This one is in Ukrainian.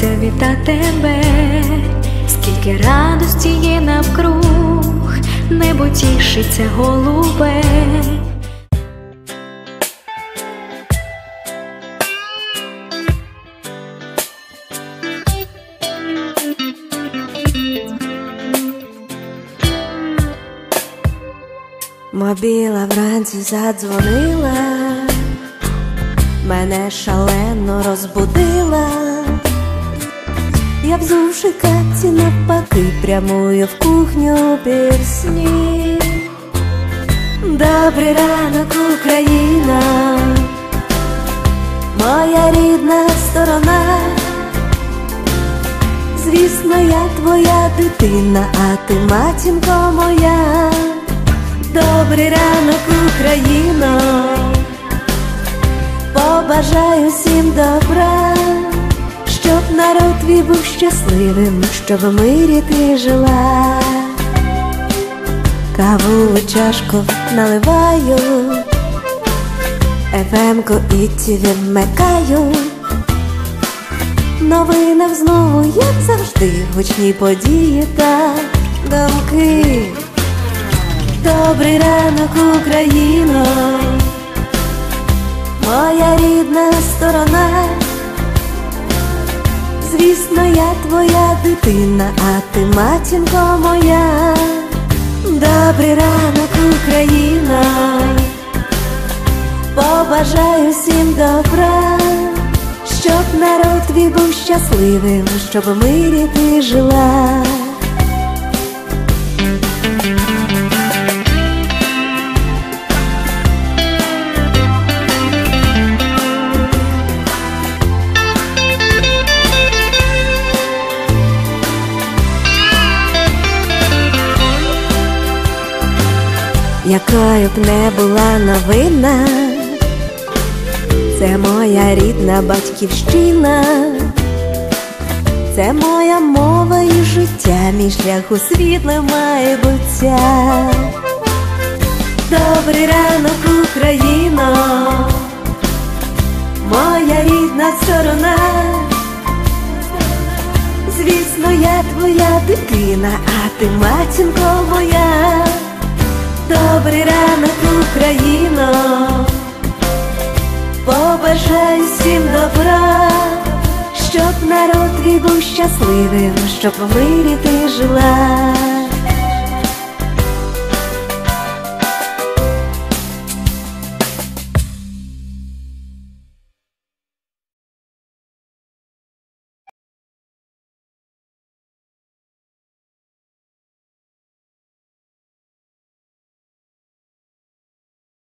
та тебе, скільки радості є навкруг, небо тішиться голубе. Мобіла вранці задзвонила, мене шалено розбудила, я взувши капці навпаки, прямую в кухню пісні. Добрий ранок, Україна, моя рідна сторона, звісно, я твоя дитина, а ти матінко моя. Добрий ранок, Україно, побажаю всім добра, твій був щасливим, щоб в мирі ти жила. Каву чашку наливаю, ефемку і ті вмикаю. Новинах знову, як завжди, гучні події та думки. Добрий ранок, Україно, звісно, я твоя дитина, а ти матінко моя, добрий ранок, Україна, побажаю всім добра, щоб народ твій був щасливим, щоб в мирі ти жила. Якою б не була новина, це моя рідна батьківщина, це моя мова і життя, мій шлях у світле майбуття. Добрий ранок, Україно, моя рідна сторона, звісно, я твоя дитина, а ти матінко моя. Добрий ранок, Україно, побажаю всім добра, щоб народ твій був щасливим, щоб в мирі ти жила.